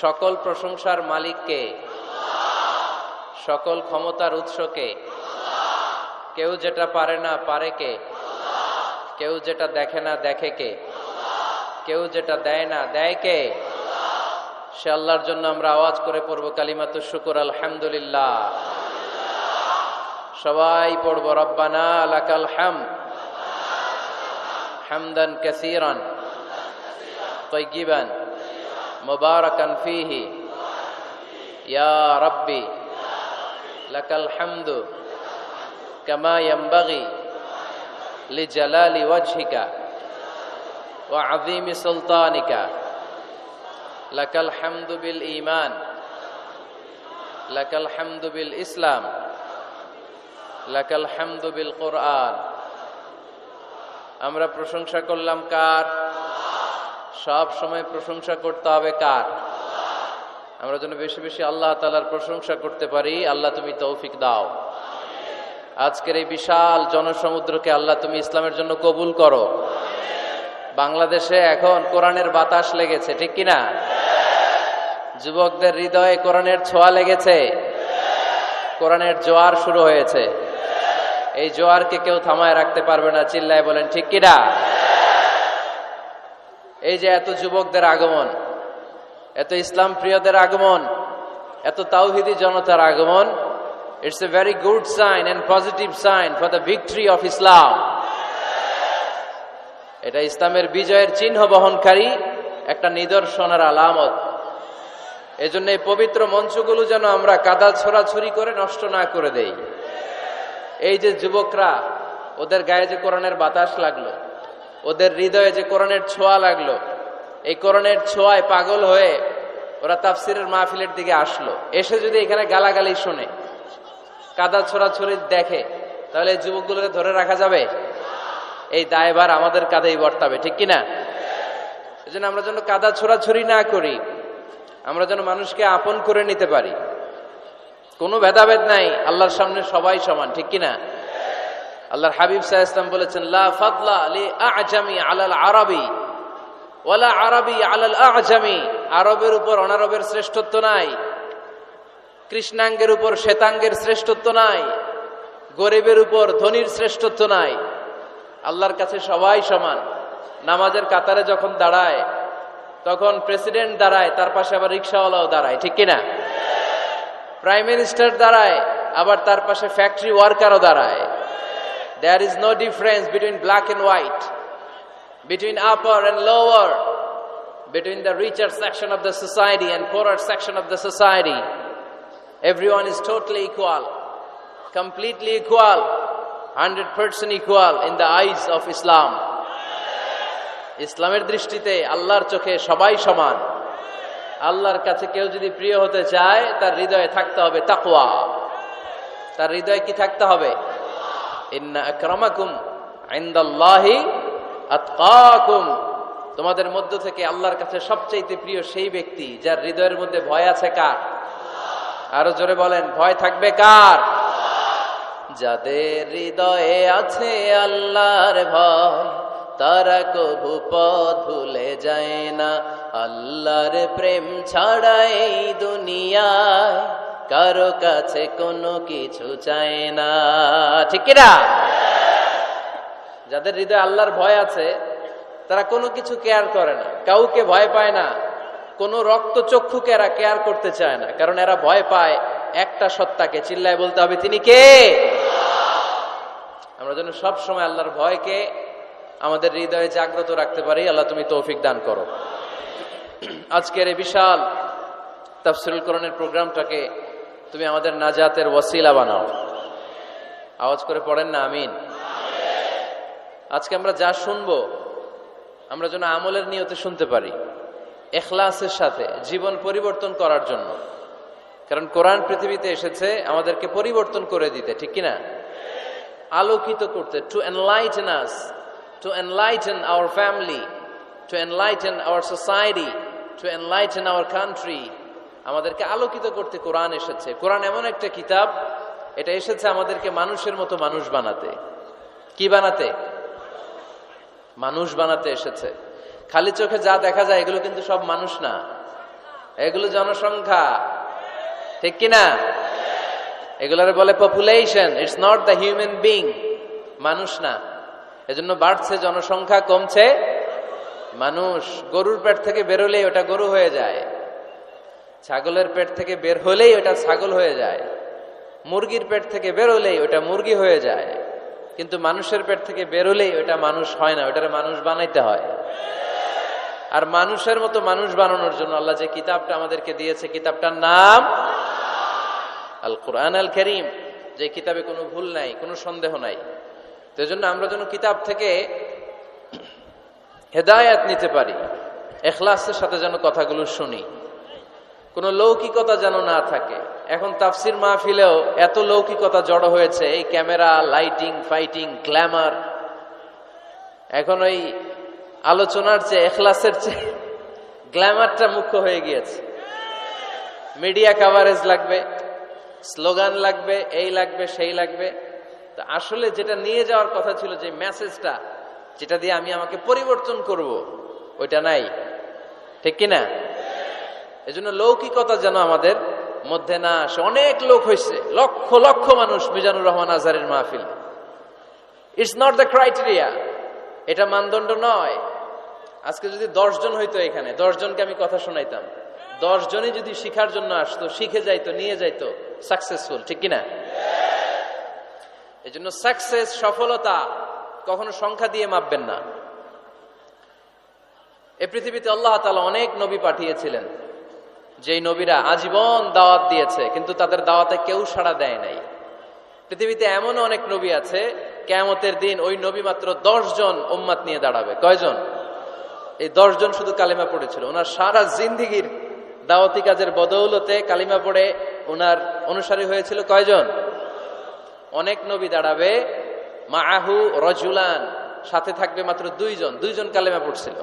সকল প্রশংসার মালিককে সকল ক্ষমতার উৎসকে কেউ যেটা পারে না পারে কে? কেউ যেটা দেখে না দেখে কে? কেউ যেটা দেয় না দেয় কে? সে আল্লাহর জন্য আমরা আওয়াজ করে পড়ব কালিমাতু শুকুর, আলহামদুলিল্লাহ। সবাই পড়ব, রব্বানা লাকাল হাম। হামদান কাসীরান। মুবারাকান ফিহি। ইয়া রাব্বি, লাকাল হামদু কামা ইয়ামবাগি লিজালালি ওয়াজহিকা ওয়া আযীমি সুলতানিকা। লাকাল হামদু বিল ঈমান, লাকাল হামদু বিল ইসলাম, লাকাল হামদু বিল কুরআন। আমরা প্রশংসা করলাম কার? সব সময় প্রশংসা করতে হবে কার? আমরা যেন বেশি বেশি আল্লাহ তালার প্রশংসা করতে পারি। আল্লাহ তুমি তৌফিক দাও। আজকের এই বিশাল জনসমুদ্রকে আল্লাহ তুমি ইসলামের জন্য কবুল করো। বাংলাদেশে এখন কোরআনের বাতাস লেগেছে, ঠিক কিনা যুবকদের হৃদয়ে কোরআনের ছোঁয়া লেগেছে। কোরআনের জোয়ার শুরু হয়েছে। এই জোয়ারকে কেউ থামায় রাখতে পারবে না, চিল্লায় বলেন, ঠিক কিনা এই যে এত যুবকদের আগমন, এত ইসলাম প্রিয়দের আগমন, এত তাওহিদি জনতার আগমন it's a very good sign and positive sign for the victory of Islam এটা ইসলামের বিজয়ের চিহ্ন বহনকারী একটা নিদর্শনের আলামত। এজন্য এই পবিত্র মঞ্চগুলো যেন আমরা কাদা ছোড়াছুরি করে নষ্ট না করে দেই। এই যে যুবকরা, ওদের গায়ে যে কোরআনের বাতাস লাগল ওদের হৃদয়ে যে কোরআনের ছোঁয়া লাগল, এই কোরআনের ছোঁয়ায় পাগল হয়ে ওরা তাফসিরের মাহফিলের দিকে আসলো। এসে যদি এখানে গালাগালি শোনে, কাদা ছোড়াছড়ি দেখে, তাহলে এই যুবকগুলোকে ধরে রাখা যাবে? এই দায়ভার আমাদের কাঁধেই বর্তাবে, ঠিক কিনা? এই জন্য আমরা যেন কাদা ছোড়াছড়ি না করি, আমরা যেন মানুষকে আপন করে নিতে পারি। কোনো ভেদাভেদ নাই, আল্লাহর সামনে সবাই সমান, ঠিক কিনা? আল্লাহর হাবিব সাহা ইসলাম বলেছেন, লা আরবি ওয়ালা আরবি আজামি। আরবের উপর অনারবের শ্রেষ্ঠত্ব নাই, কৃষ্ণাঙ্গের উপর শ্বেতাঙ্গের শ্রেষ্ঠত্ব নাই, গরিবের উপর ধনির শ্রেষ্ঠত্ব নাই। আল্লাহর কাছে সবাই সমান। নামাজের কাতারে যখন দাঁড়ায়, তখন প্রেসিডেন্ট দাঁড়ায়, তার পাশে আবার রিক্সাওয়ালাও দাঁড়ায়, ঠিক কিনা? প্রাইম মিনিস্টার দাঁড়ায়, আবার তার পাশে ফ্যাক্টরি ওয়ার্কারও দাঁড়ায়। There is no difference between black and white, between upper and lower, between the richer section of the society and poorer section of the society. Everyone is totally equal, completely equal, 100% equal in the eyes of Islam. ইসলামের দৃষ্টিতে আল্লাহর চোখে সবাই সমান আল্লাহর কাছে কেউ যদি প্রিয় হতে চায় তার হৃদয়ে থাকতে হবে তাকওয়া তার হৃদয়ে কি থাকতে হবে তোমাদের মধ্য থেকে আল্লাহর কাছে সবচেয়ে প্রিয় সেই ব্যক্তি যার হৃদয়ের মধ্যে ভয় আছে কার? আরও জোরে বলেন, ভয় থাকবে কার? যাদের হৃদয়ে আছে আল্লাহর ভয়, তারা কবু পথ ভুলে যায় না। আল্লাহর প্রেম ছাড়াই দুনিয়ায় কারও কাছে কোনো কিছু চায় না। ঠিক না? যাদের হৃদয়ে আল্লাহর ভয় আছে, তারা কোনো কিছু কেয়ার করে না। কাউকে ভয় পায় না। কোনো রক্ত চক্ষুকে এরা কেয়ার করতে চায় না। কারণ এরা ভয় পায় একটা সত্তাকে। চিল্লায় বলতে হবে, তিনি কে? আমরা যেন সব সময় আল্লাহর ভয়কে আমাদের হৃদয়ে জাগ্রত রাখতে পারি। আল্লাহ তুমি তৌফিক দান করো। আজকের এই বিশাল তাফসিরুল করণের প্রোগ্রামটাকে তুমি আমাদের নাজাতের ওয়াসিলা বানাও। আওয়াজ করে পড়েন না, আমিন। আজকে আমরা যা শুনব, আমরা যেন আমলের নিয়তে শুনতে পারি, এখলাসের সাথে, জীবন পরিবর্তন করার জন্য। কারণ কোরআন পৃথিবীতে এসেছে, আমাদেরকে পরিবর্তন করে দিতে, ঠিক কিনা? আলোকিত করতে to enlighten us to enlighten our family to enlighten our society to enlighten our country আমাদেরকে আলোকিত করতে কোরআন এসেছে। কোরআন এমন একটা কিতাব, এটা এসেছে আমাদেরকে মানুষের মতো মানুষ বানাতে। কি বানাতে? মানুষ বানাতে এসেছে। খালি চোখে যা দেখা যায়, এগুলো কিন্তু সব মানুষ না। এগুলো জনসংখ্যা। ঠিক কিনা? এগুলোর বলে population it's not the human being মানুষ না। এজন্য বাড়ছে জনসংখ্যা, কমছে মানুষ। গরুর পেট থেকে বেরোলেই ওটা গরু হয়ে যায়। ছাগলের পেট থেকে বের হলেই ওটা ছাগল হয়ে যায়। মুরগির পেট থেকে বেরোলেই ওটা মুরগি হয়ে যায়। কিন্তু মানুষের পেট থেকে বেরোলেই ওটা মানুষ হয় না, ওটার মানুষ বানাইতে হয়। আর মানুষের মতো মানুষ বানানোর জন্য আল্লাহ যে কিতাবটা আমাদেরকে দিয়েছে, কিতাবটার নাম আল কোরআন আল করিম যে কিতাবে কোনো ভুল নাই, কোনো সন্দেহ নাই। তো জন্য আমরা যেন কিতাব থেকে হেদায়াত নিতে পারি, এখলাসের সাথে যেন কথাগুলো শুনি। কোনো লৌকিকতা যেন না থাকে। এখন তাফসির মাহফিলেও এত লৌকিকতা জড়ো হয়েছে, এই ক্যামেরা, লাইটিং, ফাইটিং, গ্ল্যামার। এখন ওই আলোচনার চেয়ে, এখলাসের চেয়ে গ্ল্যামারটা মুখ্য হয়ে গিয়েছে। মিডিয়া কাভারেজ লাগবে, স্লোগান লাগবে, এই লাগবে, সেই লাগবে। তো আসলে যেটা নিয়ে যাওয়ার কথা ছিল, যে মেসেজটা যেটা দিয়ে আমি আমাকে পরিবর্তন করব, ওইটা নাই। ঠিক কিনা? এজন্য লৌকিকতা যেন আমাদের মধ্যে না আসে। অনেক লোক হয়েছে, লক্ষ লক্ষ মানুষ মিজানুর রহমান আজারের মাহফিল। ইটস নট দ্য ক্রাইটেরিয়া এটা মানদণ্ড নয়। আজকে যদি জন হইতো এখানে জনকে আমি কথা শোনাইতাম। জনই যদি শিখার জন্য আসতো, শিখে যাইতো, নিয়ে যাইতো সাকসেসফুল ঠিক কিনা? এই জন্য সাকসেস সফলতা কখনো সংখ্যা দিয়ে মাপবেন না। এ পৃথিবীতে আল্লাহ তালা অনেক নবী পাঠিয়েছিলেন। যেই নবীরা আজীবন দাওয়াত দিয়েছে, কিন্তু তাদের দাওয়াতে কেউ সাড়া দেয় নাই। পৃথিবীতে এমন অনেক নবী আছে, কেয়ামতের দিন ওই নবী মাত্র জন উম্মাত নিয়ে দাঁড়াবে। কয়জন? এই জন শুধু কালিমা পড়েছিল। ওনার সারা জিন্দিগির দাওয়াতি কাজের বদৌলতে কালিমা পড়ে ওনার অনুসারী হয়েছিল কয়জন? অনেক নবী দাঁড়াবে মাহু রজুলান, সাথে থাকবে মাত্র দুইজন। দুইজন কালেমা পড়ছিল।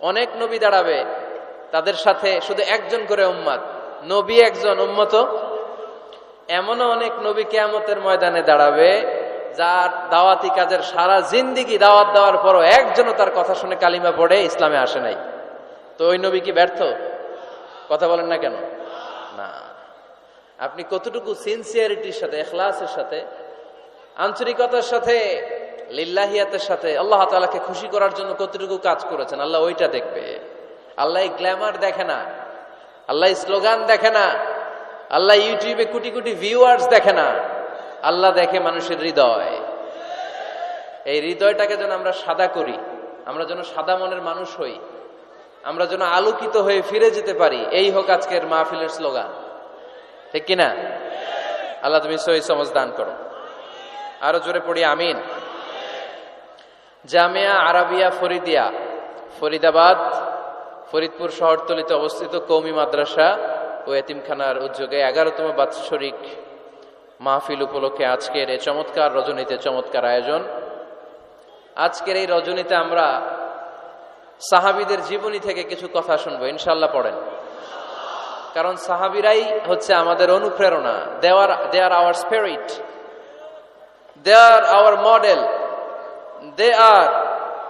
অনেক নবী দাঁড়াবে তাদের সাথে শুধু একজন করে উম্মাদ। নবী একজন, উম্মত এমনও অনেক নবী কেয়ামতের ময়দানে দাঁড়াবে, যার দাওয়াতি কাজের সারা জিন্দিগি দাওয়াত দেওয়ার পরও একজনও তার কথা শুনে কালিমা পড়ে ইসলামে আসে নাই। তো ওই নবী কি ব্যর্থ? কথা বলেন না কেন? না। আপনি কতটুকু সিনসিয়ারিটির সাথে, এখলাসের সাথে, আন্তরিকতার সাথে, লিল্লাহিয়াতের সাথে আল্লাহ তালাকে খুশি করার জন্য কতটুকু কাজ করেছেন, আল্লাহ ওইটা দেখবে। আল্লাহ গ্ল্যামার দেখে না, আল্লাহ স্লোগান দেখে না, আল্লাহ ইউটিউবে কোটি কোটি ভিউয়ার্স দেখে না, আল্লাহ দেখে মানুষের হৃদয়। এই হৃদয়টাকে যেন আমরা সাদা করি, আমরা যেন সাদা মনের মানুষ হই, আমরা যেন আলোকিত হয়ে ফিরে যেতে পারি, এই হোক আজকের মাহফিলের স্লোগান। ঠিক কিনা আল্লাহ তুমি সহি সমাজ দান করো। আরও জোরে পড়ি, আমিন। জামিয়া আরাবিয়া ফরিদিয়া, ফরিদাবাদ। ফরিদপুর শহরতলিতে অবস্থিত কৌমি মাদ্রাসা ও এতিমখানার উদ্যোগে এগারোতম বাৎসরিক মাহফিল উপলক্ষে আজকের এই চমৎকার রজনীতে চমৎকার আয়োজন। আজকের এই রজনীতে আমরা সাহাবিদের জীবনী থেকে কিছু কথা শুনব ইনশাল্লাহ পড়েন। কারণ সাহাবিরাই হচ্ছে আমাদের অনুপ্রেরণা দেওয়ার they are our spirit they are our model they are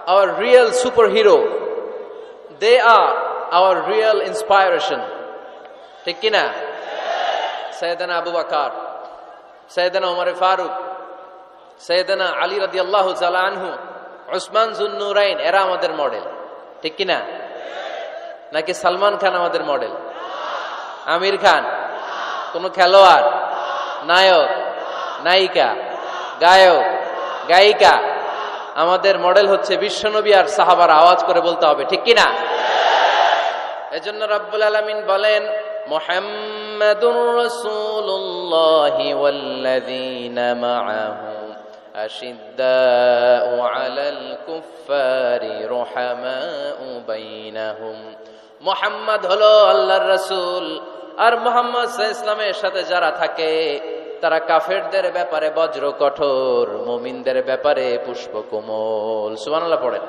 our real super hero they are our real inspiration ঠিক কিনা? সৈয়দানা আবু বাকার সৈয়দানা উমর ফারুক সৈয়দানা আলী রাদি আল্লাহ আনহু ওসমান জুন্নুরাইন এরা আমাদের মডেল ঠিক কিনা? নাকি সালমান খান আমাদের মডেল আমির খান? কোন খেলোয়াড়? নায়ক? নায়িকা? গায়ক? গায়িকা? আমাদের মডেল হচ্ছে বিশ্বনবী আর সাহাবার আওয়াজ করে বলতে হবে ঠিক কিনা এজন্য রব্বুল আলমিন বলেন মোহাম্মদুর রসুল্লাহ والذين معه أشداء على الكفار رحماء بينهم মোহাম্মদ হলো আল্লাহর রসুল আর মোহাম্মদ ইসলামের সাথে যারা থাকে তারা কাফেরদের ব্যাপারে বজ্র কঠোর, মুমিনদের ব্যাপারে পুষ্প কোমল সুবহানাল্লাহ পড়েন।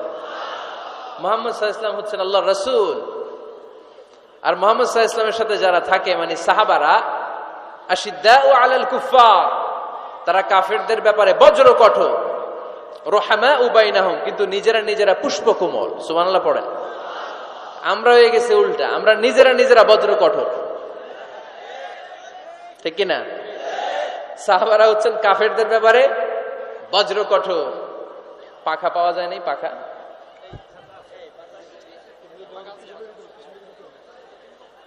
মোহাম্মদ ইসলাম হচ্ছেন আল্লাহ রসুল। আর মোহাম্মদ সাহা ইসলামের সাথে যারা থাকে মানে সাহাবারা আশিদ্দা ও আলাল কুফা তারা কাফেরদের ব্যাপারে বজ্র কঠোর। রোহামা উবাইনাহম কিন্তু নিজেরা নিজেরা পুষ্প কোমল সুবহানাল্লাহ পড়েন। আমরা হয়ে গেছে উল্টা, আমরা নিজেরা নিজেরা বজ্র কঠোর। ঠিক কিনা? সাহাবারা হচ্ছেন কাফেরদের ব্যাপারে বজ্র কঠোর পাখা পাওয়া যায় নাই, পাখা?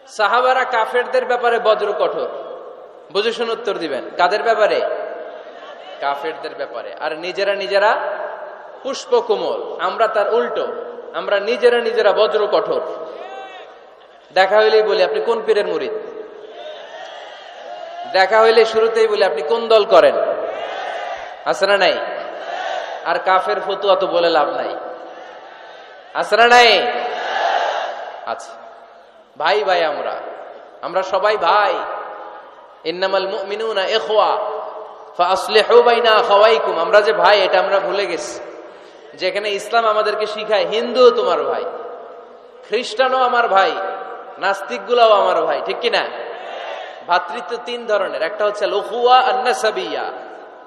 সাহাবারা কাফেরদের ব্যাপারে বজ্র কঠোর বুঝে শুনে উত্তর দিবেন। কাদের ব্যাপারে? কাফেরদের ব্যাপারে। আর নিজেরা নিজেরা পুষ্প কোমল আমরা তার উল্টো। আমরা নিজেরা নিজেরা বজ্র কঠোর দেখা হইলেই বলি, আপনি কোন পীরের মুরিদ? দেখা হইলে শুরুতেই বলি, আপনি কোন দল করেন? আছে না নাই? আর কাফের ফতুয়া তো বলে লাভ নাই। আছে না নাই? আচ্ছা। ভাই ভাই আমরা। আমরা সবাই ভাই। ইন্নামাল মুমিনুনা ইখওয়া ফাসলিহু বাইনা আখাওয়াইকুম। আমরা যে ভাই, এটা আমরা ভুলে গেছি। যেখানে ইসলাম আমাদেরকে শিখায়, হিন্দু তোমার ভাই, খ্রিস্টানও আমার ভাই, নাস্তিকগুলাও আমার ভাই, ঠিক কি না ভাতৃত্ব তিন ধরনের। একটা হচ্ছে লুহুয়া আন্নাসাবিয়া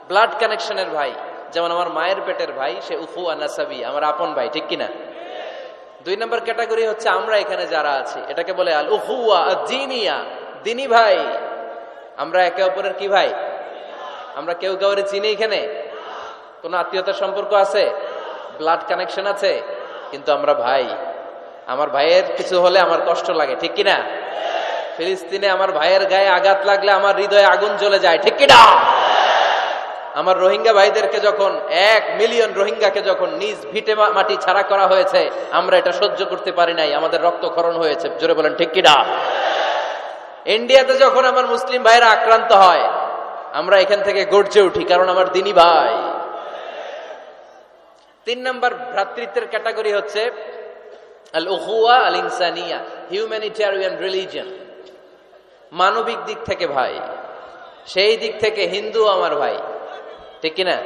ব্লাড কানেকশনের ভাই। যেমন আমার মায়ের পেটের ভাই, সে উফু আনাসাবি আমার আপন ভাই, ঠিক কি না দুই নম্বর ক্যাটাগরি হচ্ছে আমরা এখানে যারা আছি। এটাকে বলে আল উহুয়া জিনিয়া দিনী ভাই। আমরা একে অপরের কি ভাই? আমরা কেউ কাউরে চিনি এখানে? কোনো আত্মীয়তার সম্পর্ক আছে? ব্লাড কানেকশন আছে? কিন্তু আমরা ভাই। আমার ভাইয়ের কিছু হলে আমার কষ্ট লাগে, ঠিক কিনা? ফিলিস্তিনে আমার ভাইয়ের গায়ে আঘাত লাগলে আমার হৃদয়ে আগুন জ্বলে যায়, ঠিক কিনা? আমার রোহিঙ্গা ভাইদেরকে যখন, এক মিলিয়ন রোহিঙ্গাকে যখন নিজ ভিটে মাটি ছাড়া করা হয়েছে, আমরা এটা সহ্য করতে পারি নাই, আমাদের রক্তক্ষরণ হয়েছে, জোরে বলেন, ঠিক কিনা? ইন্ডিয়াতে যখন আমার মুসলিম ভাইরা আক্রান্ত হয়, আমরা এখান থেকে গর্জে উঠি, কারণ আমার দিনী ভাই। তিন নম্বর ভ্রাতৃত্বের ক্যাটাগরি হচ্ছে আল উহুয়া আল ইনসানিয়া হিউম্যানিটেরিয়ান রিলিজিয়ন। মানবিক দিক থেকে ভাই। সেই দিক থেকে হিন্দু আমার ভাই। ঠিক কিনা?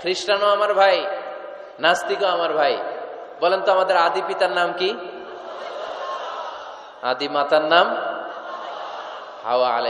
খ্রিস্টানও আমার ভাই, নাস্তিকও আমার ভাই। বলেন তো আমাদের আদি পিতার নাম কি? আদি মাতার নাম? হাওয়া আলাই